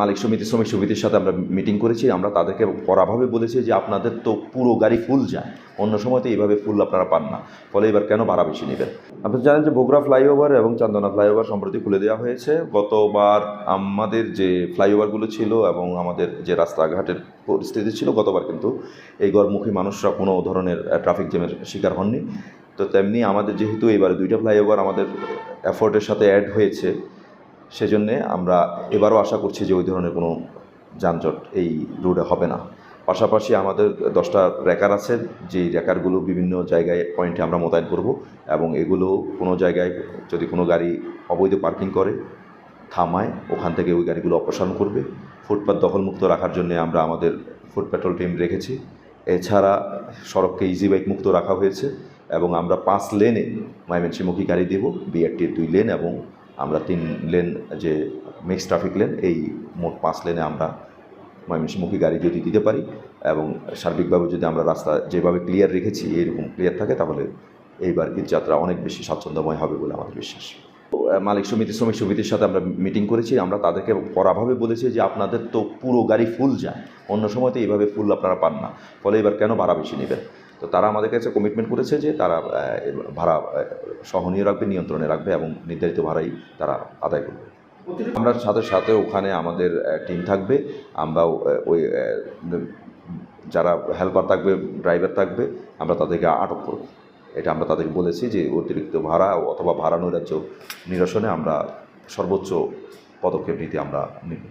মালিক সমিতি, শ্রমিক সমিতির সাথে আমরা মিটিং করেছি। আমরা তাদেরকে কড়াভাবে বলেছি যে আপনাদের তো পুরো গাড়ি ফুল যায়। অন্য সময় তো এইভাবে ফুল আপনারা পান না। ফলে এবার কেন ভাড়া বেশি নেবেন? আপনি জানেন যে বগুড়া ফ্লাইওভার এবং চান্দনা ফ্লাইওভার সম্প্রতি খুলে দেওয়া হয়েছে। গতবার আমাদের যে ফ্লাইওভারগুলো ছিল এবং আমাদের যে রাস্তাঘাটের পরিস্থিতি ছিল, গতবার কিন্তু এই গড়মুখী মানুষরা কোনো ধরনের ট্রাফিক জ্যামের শিকার হননি। তো তেমনি আমাদের যেহেতু এবারে দুইটা ফ্লাইওভার আমাদের এফোর্টের সাথে অ্যাড হয়েছে সেজন্যে আমরা এবারও আশা করছি যে ওই ধরনের কোনো যানজট এই রোডে হবে না। পাশাপাশি আমাদের দশটা র্যাকার আছে, যেই র্যাকারগুলো বিভিন্ন জায়গায় পয়েন্টে আমরা মোতায়েন করব এবং এগুলো কোনো জায়গায় যদি কোনো গাড়ি অবৈধ পার্কিং করে, থামায়, ওখান থেকে ওই গাড়িগুলো অপসারণ করবে। ফুটপাত দখলমুক্ত রাখার জন্য আমরা আমাদের ফুড পেট্রোল টিম রেখেছি। এছাড়া সড়ককে ইজি বাইক মুক্ত রাখা হয়েছে এবং আমরা পাঁচ লেনে ময়মনসিংহমুখী গাড়ি দেব বিআরটির দুই লেন এবং আমরা তিন লেন, যে মিক্স ট্রাফিক লেন এই মোট পাঁচ লেনে আমরা ময়মনসিংহমুখী গাড়ি যদি দিতে পারি এবং সার্বিকভাবে যদি আমরা রাস্তা যেভাবে ক্লিয়ার রেখেছি এরকম ক্লিয়ার থাকে, তাহলে এইবার ঈদ যাত্রা অনেক বেশি স্বাচ্ছন্দ্যময় হবে বলে আমাদের বিশ্বাস। মালিক সমিতি, শ্রমিক সমিতির সাথে আমরা মিটিং করেছি, আমরা তাদেরকে কড়াভাবে বলেছি যে আপনাদের তো পুরো গাড়ি ফুল যায়, অন্য সময় তো এইভাবে ফুল আপনারা পান না। ফলে এবার কেন ভাড়া বেশি নেবেন? তো তারা আমাদের কাছে কমিটমেন্ট করেছে যে তারা ভাড়া সহনীয় রাখবে নিয়ন্ত্রণে রাখবে এবং নির্ধারিত ভাড়াই তারা আদায় করবে। আমরা সাথে সাথে ওখানে আমাদের টিম থাকবে। আমরাও আহ, ওই যারা হেল্পার থাকবে ড্রাইভার থাকবে আমরা তাদেরকে আটক করব। এটা আমরা তাদেরকে বলেছি যে অতিরিক্ত ভাড়া অথবা ভাড়া নৈরাজ্য নিরসনে আমরা সর্বোচ্চ পদক্ষেপ নিতে আমরা নিব।